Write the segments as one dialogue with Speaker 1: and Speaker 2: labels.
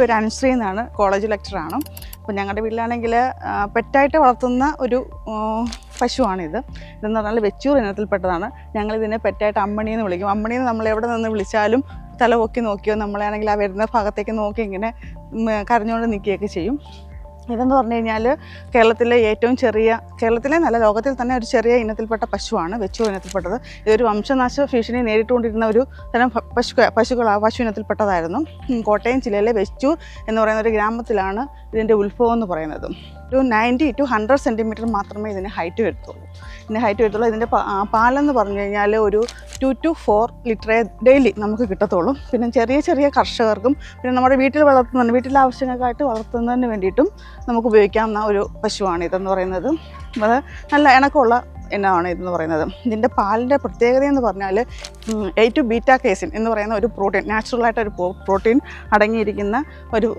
Speaker 1: പേര് അനുശ്രീ എന്നാണ്. കോളേജ് ലെക്ചറാണ് അപ്പോൾ ഞങ്ങളുടെ വീട്ടിലാണെങ്കിൽ പെറ്റായിട്ട് വളർത്തുന്ന ഒരു പശുവാണിത്. ഇതെന്ന് പറഞ്ഞാൽ വെച്ചൂർ ഇനത്തിൽപ്പെട്ടതാണ്. ഞങ്ങളിതിനെ പെറ്റായിട്ട് അമ്മണി എന്ന് വിളിക്കും. അമ്മണി എന്ന് നമ്മൾ എവിടെ നിന്ന് വിളിച്ചാലും തല പൊക്കി നോക്കിയോ നമ്മളാണെങ്കിൽ ആ വരുന്ന ഭാഗത്തേക്ക് നോക്കി ഇങ്ങനെ കരഞ്ഞുകൊണ്ട് നിൽക്കുകയൊക്കെ ചെയ്യും. ഇതെന്ന് പറഞ്ഞു കഴിഞ്ഞാൽ കേരളത്തിലെ ഏറ്റവും ചെറിയ കേരളത്തിലെ നല്ല ലോകത്തിൽ തന്നെ ഒരു ചെറിയ ഇനത്തിൽപ്പെട്ട പശുവാണ് വെച്ചു ഇനത്തിൽപ്പെട്ടത്. ഇതൊരു വംശനാശ ഭീഷണി നേരിട്ടുകൊണ്ടിരുന്ന ഒരു തരം പശു പശുക്കൾ പശു ഇനത്തിൽപ്പെട്ടതായിരുന്നു. കോട്ടയം ജില്ലയിലെ വെച്ചൂർ എന്ന് പറയുന്ന ഒരു ഗ്രാമത്തിലാണ് ഇതിന്റെ ഉത്ഭവം എന്ന് പറയുന്നത്. ഒരു നയന്റി ടു ഹൺഡ്രഡ് സെന്റിമീറ്റർ മാത്രമേ ഇതിന് ഹൈറ്റ് വരത്തുള്ളൂ. ഇതിന് ഹൈറ്റ് വരത്തുള്ളൂ. ഇതിന്റെ പാലെന്ന് പറഞ്ഞു കഴിഞ്ഞാൽ ഒരു ടു ടു ഫോർ ലിറ്ററേ ഡെയിലി നമുക്ക് കിട്ടത്തുള്ളൂ. പിന്നെ ചെറിയ ചെറിയ കർഷകർക്കും പിന്നെ നമ്മുടെ വീട്ടിൽ വളർത്തുന്നതിന് വീട്ടിലെ ആവശ്യങ്ങൾക്കായിട്ട് വളർത്തുന്നതിന് വേണ്ടിയിട്ടും നമുക്ക് ഉപയോഗിക്കാവുന്ന ഒരു പശുവാണ് ഇതെന്ന് പറയുന്നത്. അത് നല്ല ഇണക്കമുള്ള ഇനമാണ് ഇതെന്ന് പറയുന്നത്. ഇതിന്റെ പാലിന്റെ പ്രത്യേകത എന്ന് പറഞ്ഞാൽ എ ടു ബീറ്റ കേസിൻ എന്ന് പറയുന്ന ഒരു പ്രോട്ടീൻ നാച്ചുറലായിട്ട് ഒരു പ്രോട്ടീൻ അടങ്ങിയിരിക്കുന്ന ഒരു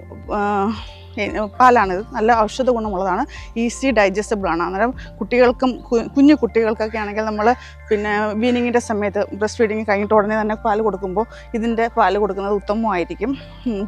Speaker 1: പാലാണിത് നല്ല ഔഷധ ഗുണമുള്ളതാണ്. ഈസി ഡൈജസ്റ്റബിൾ ആണ്. അന്നേരം കുട്ടികൾക്കും കുഞ്ഞു കുട്ടികൾക്കൊക്കെ ആണെങ്കിൽ നമ്മൾ പിന്നെ വീനിങ്ങിന്റെ സമയത്ത് ബ്രസ്റ്റ് ഫീഡിങ് കഴിഞ്ഞിട്ട് ഉടനെ തന്നെ പാൽ കൊടുക്കുമ്പോൾ ഇതിന്റെ പാൽ കൊടുക്കുന്നത് ഉത്തമമായിരിക്കും.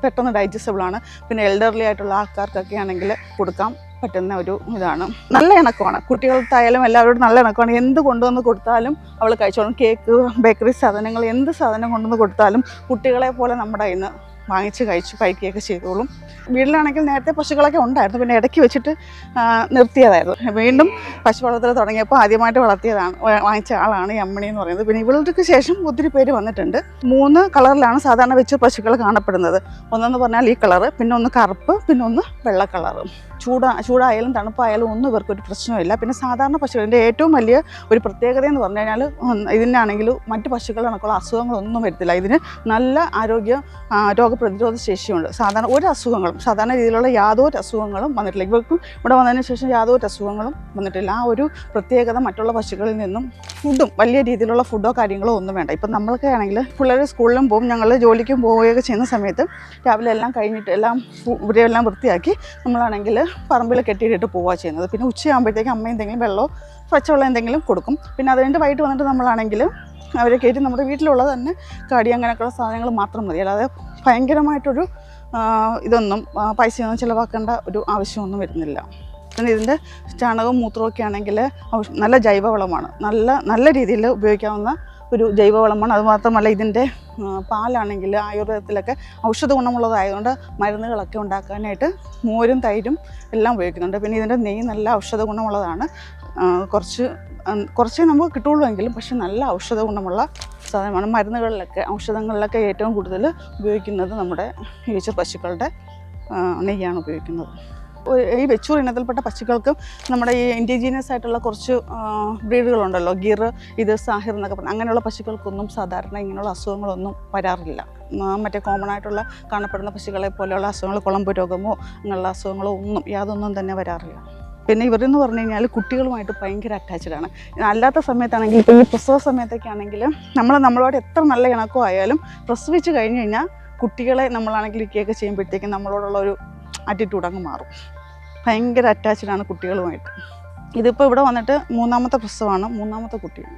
Speaker 1: പെട്ടെന്ന് ഡൈജസ്റ്റബിൾ ആണ്. പിന്നെ എൽഡർലി ആയിട്ടുള്ള ആൾക്കാർക്കൊക്കെ ആണെങ്കിൽ കൊടുക്കാം പറ്റുന്ന ഒരു ഇതാണ്. നല്ല ഇണക്കമാണ്. കുട്ടികൾക്കായാലും എല്ലാവരോടും നല്ല ഇണക്കമാണ്. എന്ത് കൊണ്ടുവന്ന് കൊടുത്താലും അവൾ കഴിച്ചോളും. കേക്ക് ബേക്കറി സാധനങ്ങൾ എന്ത് സാധനം കൊണ്ടുവന്ന് കൊടുത്താലും കുട്ടികളെ പോലെ നമ്മുടെ നിന്ന് വാങ്ങിച്ച് കഴിച്ചു കഴിക്കുകയൊക്കെ ചെയ്തോളും. വീട്ടിലാണെങ്കിൽ നേരത്തെ പശുക്കളൊക്കെ ഉണ്ടായിരുന്നു. പിന്നെ ഇടയ്ക്ക് വെച്ചിട്ട് നിർത്തിയതായിരുന്നു. വീണ്ടും പശു വളർത്തൽ തുടങ്ങിയപ്പോൾ ആദ്യമായിട്ട് വളർത്തിയതാണ് വാങ്ങിച്ച ആളാണ് ഈ അമ്മണി എന്ന് പറയുന്നത്. പിന്നെ ഇവളുടെ ശേഷം ഒത്തിരി പേര് വന്നിട്ടുണ്ട്. മൂന്ന് കളറിലാണ് സാധാരണ വെച്ച് പശുക്കൾ കാണപ്പെടുന്നത്. ഒന്നെന്ന് പറഞ്ഞാൽ ഈ കളറ് പിന്നെ ഒന്ന് കറുപ്പ് പിന്നെ ഒന്ന് വെള്ള കളറ് ചൂടാ ചൂടായാലും തണുപ്പായാലും ഒന്നും ഇവർക്കൊരു പ്രശ്നമില്ല പിന്നെ സാധാരണ പശുക്കളിന്റെ ഏറ്റവും വലിയ ഒരു പ്രത്യേകത എന്ന് പറഞ്ഞു കഴിഞ്ഞാൽ ഇതിനാണെങ്കിൽ മറ്റ് പശുക്കൾ കണക്കുള്ള അസുഖങ്ങളൊന്നും വരത്തില്ല. ഇതിന് നല്ല ആരോഗ്യ ആ, രോഗപ്രതിരോധ ശേഷിയുണ്ട് സാധാരണ ഒരു അസുഖങ്ങളും സാധാരണ രീതിയിലുള്ള യാതൊരു അസുഖങ്ങളും വന്നിട്ടില്ല. ഇവർക്കും ഇവിടെ വന്നതിന് ശേഷം യാതൊരു അസുഖങ്ങളും വന്നിട്ടില്ല. ആ ഒരു പ്രത്യേകത മറ്റുള്ള പശുക്കളിൽ നിന്നും ഫുഡും വലിയ രീതിയിലുള്ള ഫുഡോ കാര്യങ്ങളോ ഒന്നും വേണ്ട. ഇപ്പം നമ്മളൊക്കെ ആണെങ്കിൽ പിള്ളേർ സ്കൂളിലും പോകും ഞങ്ങൾ ജോലിക്കും പോവുകയൊക്കെ ചെയ്യുന്ന സമയത്ത് രാവിലെ എല്ലാം കഴിഞ്ഞിട്ട് എല്ലാം ഇവരെല്ലാം വൃത്തിയാക്കി നമ്മളാണെങ്കിൽ പറമ്പിൽ കെട്ടിയിട്ടിട്ട് പോവുക ചെയ്യുന്നത്. പിന്നെ ഉച്ചയാകുമ്പോഴത്തേക്ക് അമ്മ എന്തെങ്കിലും വെള്ളമോ പച്ചവെള്ളം എന്തെങ്കിലും കൊടുക്കും. പിന്നെ അത് കഴിഞ്ഞിട്ട് വൈകിട്ട് വന്നിട്ട് നമ്മളാണെങ്കിൽ അവരെ കയറ്റി നമ്മുടെ വീട്ടിലുള്ളത് തന്നെ കടി അങ്ങനെയൊക്കെയുള്ള സാധനങ്ങൾ മാത്രം മതി. അല്ലാതെ ഭയങ്കരമായിട്ടൊരു ഇതൊന്നും പൈസയൊന്നും ചിലവാക്കേണ്ട ഒരു ആവശ്യമൊന്നും വരുന്നില്ല. പിന്നെ ഇതിന്റെ ചാണകവും മൂത്രമൊക്കെ ആണെങ്കിൽ നല്ല ജൈവവളമാണ്. നല്ല നല്ല രീതിയിൽ ഉപയോഗിക്കാവുന്ന ഒരു ജൈവവളമാണ്. അതുമാത്രമല്ല ഇതിന്റെ പാലാണെങ്കിൽ ആയുർവേദത്തിലൊക്കെ ഔഷധ ഗുണമുള്ളതായതുകൊണ്ട് മരുന്നുകളൊക്കെ ഉണ്ടാക്കാനായിട്ട് മോരും തൈരും എല്ലാം ഉപയോഗിക്കുന്നുണ്ട്. പിന്നെ ഇതിന്റെ നെയ്യ് നല്ല ഔഷധ ഗുണമുള്ളതാണ്. കുറച്ച് കുറച്ചേ നമുക്ക് കിട്ടുള്ളൂ എങ്കിലും പക്ഷെ നല്ല ഔഷധ ഗുണമുള്ള സാധനമാണ് മരുന്നുകളിലൊക്കെ ഔഷധങ്ങളിലൊക്കെ ഏറ്റവും കൂടുതൽ ഉപയോഗിക്കുന്നത് നമ്മുടെ വെച്ചൂർ പശുക്കളുടെ നെയ്യാണ് ഉപയോഗിക്കുന്നത്. ഈ വെച്ചൂർ ഇനത്തിൽപ്പെട്ട പശുക്കൾക്കും നമ്മുടെ ഈ ഇൻഡിജീനിയസ് ആയിട്ടുള്ള കുറച്ച് ബ്രീഡുകളുണ്ടല്ലോ ഗിർ ഇത് സാഹിർ എന്നൊക്കെ പറഞ്ഞാൽ അങ്ങനെയുള്ള പശുക്കൾക്കൊന്നും സാധാരണ ഇങ്ങനെയുള്ള അസുഖങ്ങളൊന്നും വരാറില്ല. മറ്റേ കോമൺ ആയിട്ടുള്ള കാണപ്പെടുന്ന പശുക്കളെ പോലെയുള്ള അസുഖങ്ങൾ കുളമ്പ് രോഗമോ അങ്ങനെയുള്ള അസുഖങ്ങളോ ഒന്നും യാതൊന്നും തന്നെ വരാറില്ല. പിന്നെ ഇവരെന്ന് പറഞ്ഞു കഴിഞ്ഞാൽ കുട്ടികളുമായിട്ട് ഭയങ്കര അറ്റാച്ച്ഡ് ആണ്. അല്ലാത്ത സമയത്താണെങ്കിൽ ഇപ്പോൾ ഈ പ്രസവ സമയത്തൊക്കെ ആണെങ്കിൽ നമ്മൾ നമ്മളോട് എത്ര നല്ല ഇണക്കോ ആയാലും പ്രസവിച്ച് കഴിഞ്ഞ് കഴിഞ്ഞാൽ കുട്ടികളെ നമ്മളാണെങ്കിൽ ഇരിക്കുകയൊക്കെ ചെയ്യുമ്പോഴത്തേക്കും നമ്മളോടുള്ള ഒരു ആറ്റിറ്റ്യൂഡ് അങ്ങ് മാറും. ഭയങ്കര അറ്റാച്ച്ഡ് ആണ് കുട്ടികളുമായിട്ട്. ഇതിപ്പോൾ ഇവിടെ വന്നിട്ട് മൂന്നാമത്തെ പ്രസവമാണ് മൂന്നാമത്തെ കുട്ടിയാണ്.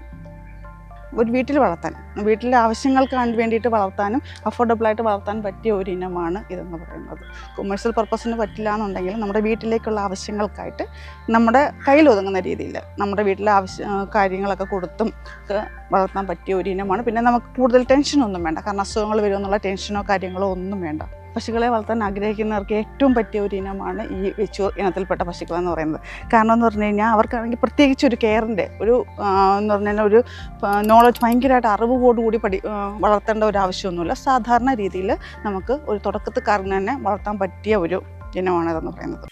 Speaker 1: ഒരു വീട്ടിൽ വളർത്താൻ വീട്ടിലെ ആവശ്യങ്ങൾക്ക് വേണ്ടിയിട്ട് വളർത്താനും അഫോർഡബിളായിട്ട് വളർത്താൻ പറ്റിയ ഒരു ഇനമാണ് ഇതെന്ന് പറയുന്നത്. കൊമേഴ്സ്യൽ പർപ്പസിന് പറ്റില്ല എന്നുണ്ടെങ്കിൽ നമ്മുടെ വീട്ടിലേക്കുള്ള ആവശ്യങ്ങൾക്കായിട്ട് നമ്മുടെ കയ്യിൽ ഒതുങ്ങുന്ന രീതിയിൽ നമ്മുടെ വീട്ടിലെ ആവശ്യ കാര്യങ്ങളൊക്കെ കൊടുത്തും വളർത്താൻ പറ്റിയ ഒരു ഇനമാണ്. പിന്നെ നമുക്ക് കൂടുതൽ ടെൻഷനൊന്നും വേണ്ട. കാരണം അസുഖങ്ങൾ വരുമെന്നുള്ള ടെൻഷനോ കാര്യങ്ങളോ ഒന്നും വേണ്ട. പശുക്കളെ വളർത്താൻ ആഗ്രഹിക്കുന്നവർക്ക് ഏറ്റവും പറ്റിയ ഒരു ഇനമാണ് ഈ വെച്ചൂർ ഇനത്തിൽപ്പെട്ട പശുക്കൾ എന്ന് പറയുന്നത്. കാരണം എന്ന് പറഞ്ഞു കഴിഞ്ഞാൽ അവർക്കാണെങ്കിൽ പ്രത്യേകിച്ച് ഒരു കെയറിന്റെ ഒരു എന്ന് പറഞ്ഞാൽ ഒരു നോളജ് ഭയങ്കരമായിട്ട് അറിവോടുകൂടി പഠി വളർത്തേണ്ട ഒരു ആവശ്യമൊന്നുമില്ല. സാധാരണ രീതിയിൽ നമുക്ക് ഒരു തുടക്കത്തുകാരന് തന്നെ വളർത്താൻ പറ്റിയ ഒരു ഇനമാണ് ഇതെന്ന് പറയുന്നത്.